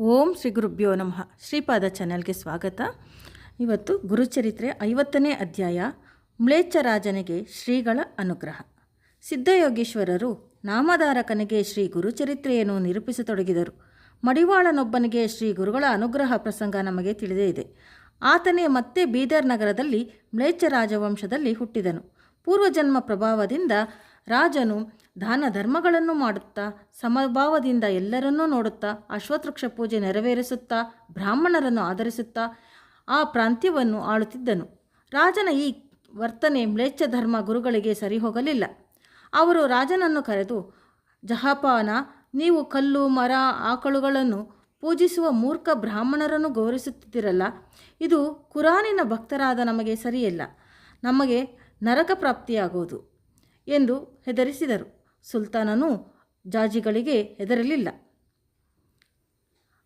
ಓಂ ಶ್ರೀ ಗುರುಭ್ಯೋ ನಮಃ. ಶ್ರೀಪಾದ ಚಾನೆಲ್ಗೆ ಸ್ವಾಗತ. ಇವತ್ತು ಗುರುಚರಿತ್ರೆ ಐವತ್ತನೇ ಅಧ್ಯಾಯ, ಮ್ಲೇಚ್ಛರಾಜನಿಗೆ ಶ್ರೀಗಳ ಅನುಗ್ರಹ. ಸಿದ್ಧಯೋಗೀಶ್ವರರು ನಾಮಧಾರಕನಿಗೆ ಶ್ರೀ ಗುರುಚರಿತ್ರೆಯನ್ನು ನಿರೂಪಿಸತೊಡಗಿದರು. ಮಡಿವಾಳನೊಬ್ಬನಿಗೆ ಶ್ರೀ ಗುರುಗಳ ಅನುಗ್ರಹ ಪ್ರಸಂಗ ನಮಗೆ ತಿಳಿದೇ ಇದೆ. ಆತನೇ ಮತ್ತೆ ಬೀದರ್ ನಗರದಲ್ಲಿ ಮ್ಲೇಚ್ಛ ರಾಜವಂಶದಲ್ಲಿ ಹುಟ್ಟಿದನು. ಪೂರ್ವಜನ್ಮ ಪ್ರಭಾವದಿಂದ ರಾಜನು ದಾನ ಧರ್ಮಗಳನ್ನು ಮಾಡುತ್ತಾ, ಸಮಭಾವದಿಂದ ಎಲ್ಲರನ್ನೂ ನೋಡುತ್ತಾ ಅಶ್ವತೃಕ್ಷ ಪೂಜೆ ನೆರವೇರಿಸುತ್ತಾ, ಬ್ರಾಹ್ಮಣರನ್ನು ಆಧರಿಸುತ್ತಾ ಆ ಪ್ರಾಂತ್ಯವನ್ನು ಆಳುತ್ತಿದ್ದನು. ರಾಜನ ಈ ವರ್ತನೆ ಮ್ಲೇಚ್ಛ ಧರ್ಮ ಗುರುಗಳಿಗೆ ಸರಿ ಹೋಗಲಿಲ್ಲ ಅವರು ರಾಜನನ್ನು ಕರೆದು, ಜಹಾಪಾನ, ನೀವು ಕಲ್ಲು, ಮರ, ಆಕಳುಗಳನ್ನು ಪೂಜಿಸುವ ಮೂರ್ಖ ಬ್ರಾಹ್ಮಣರನ್ನು ಗೌರವಿಸುತ್ತಿದ್ದಿರಲ್ಲ, ಇದು ಕುರಾನಿನ ಭಕ್ತರಾದ ನಮಗೆ ಸರಿಯಲ್ಲ. ನಮಗೆ ನರಕ ಪ್ರಾಪ್ತಿಯಾಗುವುದು. ಎಂದು ಹೆದರಿಸಿದರು. ಸುಲ್ತಾನನು ಜಾಜಿಗಳಿಗೆ ಹೆದರಲಿಲ್ಲ.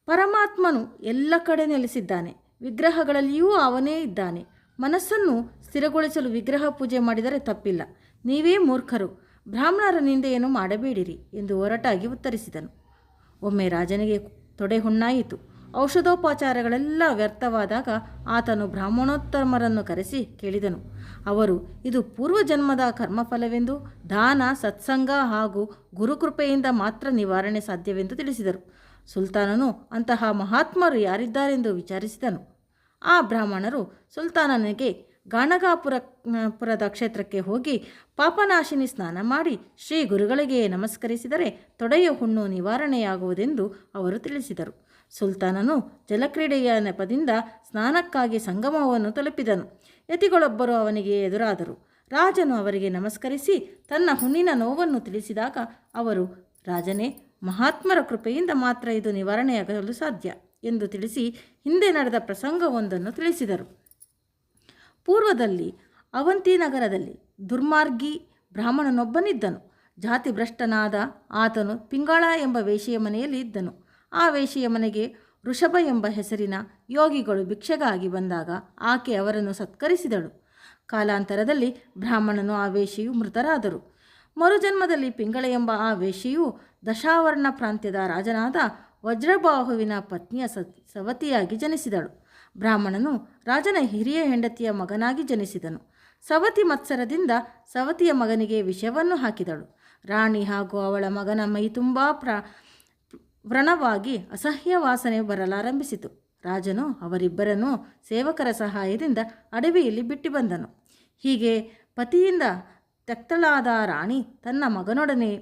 ಪರಮಾತ್ಮನು ಎಲ್ಲ ಕಡೆ ನೆಲೆಸಿದ್ದಾನೆ. ವಿಗ್ರಹಗಳಲ್ಲಿಯೂ ಅವನೇ ಇದ್ದಾನೆ. ಮನಸ್ಸನ್ನು ಸ್ಥಿರಗೊಳಿಸಲು ವಿಗ್ರಹ ಪೂಜೆ ಮಾಡಿದರೆ ತಪ್ಪಿಲ್ಲ. ನೀವೇ ಮೂರ್ಖರು. ಬ್ರಾಹ್ಮಣರ ನಿಂದೆಯನ್ನು ಮಾಡಬೇಡಿರಿ ಎಂದು ಹೊರಟಾಗಿ ಉತ್ತರಿಸಿದನು. ಒಮ್ಮೆ ರಾಜನಿಗೆ ತೊಡೆ ಹುಣ್ಣಾಯಿತು. ಔಷಧೋಪಚಾರಗಳೆಲ್ಲ ವ್ಯರ್ಥವಾದಾಗ ಆತನು ಬ್ರಾಹ್ಮಣೋತ್ತಮರನ್ನು ಕರೆಸಿ ಕೇಳಿದನು. ಅವರು, ಇದು ಪೂರ್ವಜನ್ಮದ ಕರ್ಮಫಲವೆಂದು, ದಾನ, ಸತ್ಸಂಗ ಹಾಗೂ ಗುರುಕೃಪೆಯಿಂದ ಮಾತ್ರ ನಿವಾರಣೆ ಸಾಧ್ಯವೆಂದು ತಿಳಿಸಿದರು. ಸುಲ್ತಾನನು ಅಂತಹ ಮಹಾತ್ಮರು ಯಾರಿದ್ದಾರೆಂದು ವಿಚಾರಿಸಿದನು. ಆ ಬ್ರಾಹ್ಮಣರು ಸುಲ್ತಾನನಿಗೆ ಗಾಣಗಾಪುರ ಪುರದ ಕ್ಷೇತ್ರಕ್ಕೆ ಹೋಗಿ ಪಾಪನಾಶಿನಿ ಸ್ನಾನ ಮಾಡಿ ಶ್ರೀ ಗುರುಗಳಿಗೆ ನಮಸ್ಕರಿಸಿದರೆ ತೊಡೆಯ ಹುಣ್ಣು ನಿವಾರಣೆಯಾಗುವುದೆಂದು ಅವರು ತಿಳಿಸಿದರು. ಸುಲ್ತಾನನು ಜಲಕ್ರೀಡೆಯ ನೆಪದಿಂದ ಸ್ನಾನಕ್ಕಾಗಿ ಸಂಗಮವನ್ನು ತಲುಪಿದನು. ಯತಿಗಳೊಬ್ಬರು ಅವನಿಗೆ ಎದುರಾದರು. ರಾಜನು ಅವರಿಗೆ ನಮಸ್ಕರಿಸಿ ತನ್ನ ಹುಣ್ಣಿನ ನೋವನ್ನು ತಿಳಿಸಿದಾಗ ಅವರು, ರಾಜನೇ, ಮಹಾತ್ಮರ ಕೃಪೆಯಿಂದ ಮಾತ್ರ ಇದು ನಿವಾರಣೆಯಾಗಲು ಸಾಧ್ಯ ಎಂದು ತಿಳಿಸಿ ಹಿಂದೆ ನಡೆದ ಪ್ರಸಂಗವೊಂದನ್ನು ತಿಳಿಸಿದರು. ಪೂರ್ವದಲ್ಲಿ ಅವಂತಿ ನಗರದಲ್ಲಿ ದುರ್ಮಾರ್ಗಿ ಬ್ರಾಹ್ಮಣನೊಬ್ಬನಿದ್ದನು. ಜಾತಿ ಭ್ರಷ್ಟನಾದ ಆತನು ಪಿಂಗಾಳ ಎಂಬ ವೇಷಿಯ ಮನೆಯಲ್ಲಿ ಇದ್ದನು. ಆ ವೇಷಿಯ ಮನೆಗೆ ವೃಷಭ ಎಂಬ ಹೆಸರಿನ ಯೋಗಿಗಳು ಭಿಕ್ಷೆಗಾಗಿ ಬಂದಾಗ ಆಕೆ ಅವರನ್ನು ಸತ್ಕರಿಸಿದಳು. ಕಾಲಾಂತರದಲ್ಲಿ ಬ್ರಾಹ್ಮಣನು ಆ ವೇಷಿಯು ಮೃತರಾದರು. ಮರುಜನ್ಮದಲ್ಲಿ ಪಿಂಗಳ ಎಂಬ ಆ ವೇಷಿಯು ದಶಾವರ್ಣ ಪ್ರಾಂತ್ಯದ ರಾಜನಾದ ವಜ್ರಬಾಹುವಿನ ಪತ್ನಿಯ ಸವತಿಯಾಗಿ ಜನಿಸಿದಳು. ಬ್ರಾಹ್ಮಣನು ರಾಜನ ಹಿರಿಯ ಹೆಂಡತಿಯ ಮಗನಾಗಿ ಜನಿಸಿದನು. ಸವತಿ ಮತ್ಸರದಿಂದ ಸವತಿಯ ಮಗನಿಗೆ ವಿಷವನ್ನು ಹಾಕಿದಳು. ರಾಣಿ ಹಾಗೂ ಅವಳ ಮಗನ ಮೈ ತುಂಬ ಪ್ರ, ವ್ರಣವಾಗಿ ಅಸಹ್ಯ ವಾಸನೆ ಬರಲಾರಂಭಿಸಿತು. ರಾಜನು ಅವರಿಬ್ಬರನ್ನೂ ಸೇವಕರ ಸಹಾಯದಿಂದ ಅಡವಿಯಲ್ಲಿ ಬಿಟ್ಟು ಬಂದನು. ಹೀಗೆ ಪತಿಯಿಂದ ತಕ್ತಳಾದ ರಾಣಿ ತನ್ನ ಮಗನೊಡನೆ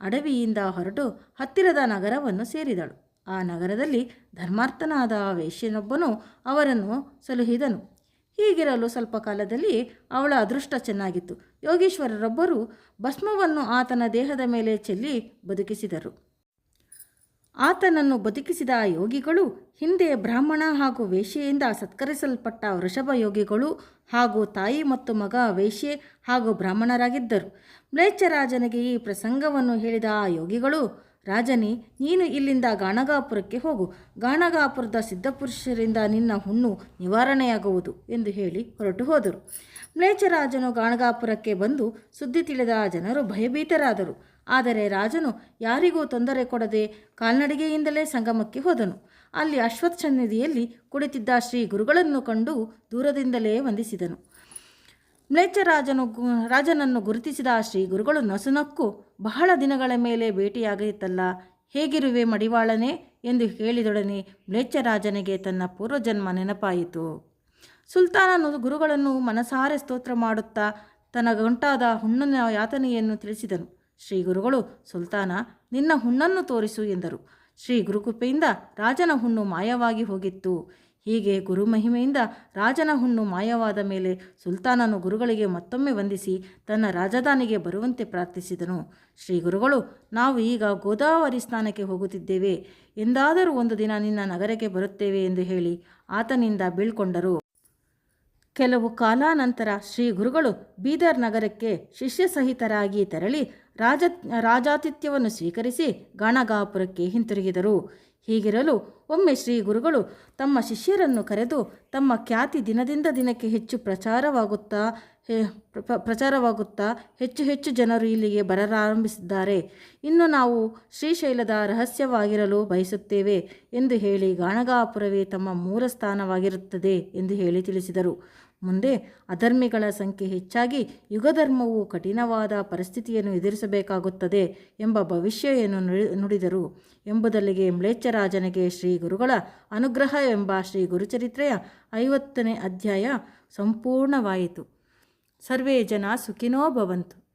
ಅಡವಿಯಿಂದ ಹೊರಟು ಹತ್ತಿರದ ನಗರವನ್ನು ಸೇರಿದಳು. ಆ ನಗರದಲ್ಲಿ ಧರ್ಮಾರ್ಥನಾದ ವೇಶ್ಯನೊಬ್ಬನು ಅವರನ್ನು ಸಲುಹಿದನು. ಹೀಗಿರಲು ಸ್ವಲ್ಪ ಕಾಲದಲ್ಲಿ ಅವಳ ಅದೃಷ್ಟ ಚೆನ್ನಾಗಿತ್ತು. ಯೋಗೀಶ್ವರರೊಬ್ಬರು ಭಸ್ಮವನ್ನು ಆತನ ದೇಹದ ಮೇಲೆ ಚೆಲ್ಲಿ ಬದುಕಿಸಿದರು. ಆತನನ್ನು ಬದುಕಿಸಿದ ಆ ಯೋಗಿಗಳು ಹಿಂದೆ ಬ್ರಾಹ್ಮಣ ಹಾಗೂ ವೇಶ್ಯೆಯಿಂದ ಸತ್ಕರಿಸಲ್ಪಟ್ಟ ವೃಷಭ ಯೋಗಿಗಳು ಹಾಗೂ ತಾಯಿ ಮತ್ತು ಮಗ ವೇಶ್ಯೆ ಹಾಗೂ ಬ್ರಾಹ್ಮಣರಾಗಿದ್ದರು. ಮ್ಲೇಚ್ಛರಾಜನಿಗೆ ಈ ಪ್ರಸಂಗವನ್ನು ಹೇಳಿದ ಆ ಯೋಗಿಗಳು ರಾಜನೇ, ನೀನು ಇಲ್ಲಿಂದ ಗಾಣಗಾಪುರಕ್ಕೆ ಹೋಗು. ಗಾಣಗಾಪುರದ ಸಿದ್ಧಪುರುಷರಿಂದ ನಿನ್ನ ಹುಣ್ಣು ನಿವಾರಣೆಯಾಗುವುದು ಎಂದು ಹೇಳಿ ಹೊರಟು ಹೋದರು. ಮ್ಲೇಚ್ಛರಾಜನು ಗಾಣಗಾಪುರಕ್ಕೆ ಬಂದು ಸುದ್ದಿ ತಿಳಿದ ಜನರು ಭಯಭೀತರಾದರು. ಆದರೆ ರಾಜನು, ಯಾರಿಗೂ ತೊಂದರೆ ಕೊಡದೆ ಕಾಲ್ನಡಿಗೆಯಿಂದಲೇ ಸಂಗಮಕ್ಕೆ ಹೋದನು. ಅಲ್ಲಿ ಅಶ್ವತ್ಥ ಸನ್ನಿಧಿಯಲ್ಲಿ ಕುಳಿತಿದ್ದ ಶ್ರೀ ಗುರುಗಳನ್ನು ಕಂಡು ದೂರದಿಂದಲೇ ವಂದಿಸಿದನು. ಮ್ಲೇಚ್ಛರಾಜನು ರಾಜನನ್ನು ಗುರುತಿಸಿದ ಶ್ರೀ ಗುರುಗಳು ನಸುನಕ್ಕು ಬಹಳ ದಿನಗಳ ಮೇಲೆ ಭೇಟಿಯಾಗಿತ್ತಲ್ಲ ಹೇಗಿರುವೆ ಮಡಿವಾಳನೇ ಎಂದು ಹೇಳಿದೊಡನೆ ಮ್ಲೇಚ್ಛರಾಜನಿಗೆ ತನ್ನ ಪೂರ್ವಜನ್ಮ ನೆನಪಾಯಿತು. ಸುಲ್ತಾನನು ಗುರುಗಳನ್ನು ಮನಸಾರೆ ಸ್ತೋತ್ರ ಮಾಡುತ್ತಾ ತನ್ನ ಗಂಟಾದ ಹುಣ್ಣಿನ ಯಾತನೆಯನ್ನು ತಿಳಿಸಿದನು. ಶ್ರೀ ಗುರುಗಳು, ಸುಲ್ತಾನ, ನಿನ್ನ ಹುಣ್ಣನ್ನು ತೋರಿಸು ಎಂದರು. ಶ್ರೀ ಗುರುಕೃಪೆಯಿಂದ ರಾಜನ ಹುಣ್ಣು ಮಾಯವಾಗಿ ಹೋಗಿತ್ತು. ಹೀಗೆ ಗುರು ಮಹಿಮೆಯಿಂದ ರಾಜನ ಹುಣ್ಣು ಮಾಯವಾದ ಮೇಲೆ ಸುಲ್ತಾನನು ಗುರುಗಳಿಗೆ ಮತ್ತೊಮ್ಮೆ ವಂದಿಸಿ ತನ್ನ ರಾಜಧಾನಿಗೆ ಬರುವಂತೆ ಪ್ರಾರ್ಥಿಸಿದನು. ಶ್ರೀ ಗುರುಗಳು, ನಾವು ಈಗ ಗೋದಾವರಿ ಸ್ಥಾನಕ್ಕೆ ಹೋಗುತ್ತಿದ್ದೇವೆ. ಎಂದಾದರೂ ಒಂದು ದಿನ ನಿನ್ನ ನಗರಕ್ಕೆ ಬರುತ್ತೇವೆ ಎಂದು ಹೇಳಿ ಆತನಿಂದ ಬೀಳ್ಕೊಂಡರು. ಕೆಲವು ಕಾಲಾನಂತರ ಶ್ರೀ ಗುರುಗಳು ಬೀದರ್ ನಗರಕ್ಕೆ ಶಿಷ್ಯ ಸಹಿತರಾಗಿ ತೆರಳಿ ರಾಜ ರಾಜಾತಿಥ್ಯವನ್ನು ಸ್ವೀಕರಿಸಿ ಗಣಗಾಪುರಕ್ಕೆ ಹಿಂತಿರುಗಿದರು. ಹೀಗಿರಲು ಒಮ್ಮೆ ಶ್ರೀ ಗುರುಗಳು ತಮ್ಮ ಶಿಷ್ಯರನ್ನು ಕರೆದು ತಮ್ಮ ಖ್ಯಾತಿ ದಿನದಿಂದ ದಿನಕ್ಕೆ ಹೆಚ್ಚು ಪ್ರಚಾರವಾಗುತ್ತಾ ಪ್ರಚಾರವಾಗುತ್ತಾ ಹೆಚ್ಚು ಹೆಚ್ಚು ಜನರು ಇಲ್ಲಿಗೆ ಬರಲಾರಂಭಿಸಿದ್ದಾರೆ. ಇನ್ನು ನಾವು ಶ್ರೀಶೈಲದ ರಹಸ್ಯವಾಗಿರಲು ಬಯಸುತ್ತೇವೆ ಎಂದು ಹೇಳಿ ಗಾಣಗಾಪುರವೇ ತಮ್ಮ ಮೂಲ ಸ್ಥಾನವಾಗಿರುತ್ತದೆ ಎಂದು ಹೇಳಿ ತಿಳಿಸಿದರು. ಮುಂದೆ ಅಧರ್ಮಿಗಳ ಸಂಖ್ಯೆ ಹೆಚ್ಚಾಗಿ ಯುಗಧರ್ಮವು ಕಠಿಣವಾದ ಪರಿಸ್ಥಿತಿಯನ್ನು ಎದುರಿಸಬೇಕಾಗುತ್ತದೆ ಎಂಬ ಭವಿಷ್ಯವನ್ನು ನುಡಿ, ನುಡಿದರು. ಎಂಬುದಲ್ಲಿಗೆ ಮ್ಲೇಚ್ಛರಾಜನಿಗೆ ಶ್ರೀ ಗುರುಗಳ ಅನುಗ್ರಹ ಎಂಬ ಶ್ರೀ ಗುರುಚರಿತ್ರೆಯ ಐವತ್ತನೇ ಅಧ್ಯಾಯ ಸಂಪೂರ್ಣವಾಯಿತು. ಸರ್ವೇ ಜನ ಸುಖಿನೋ ಭವಂತು.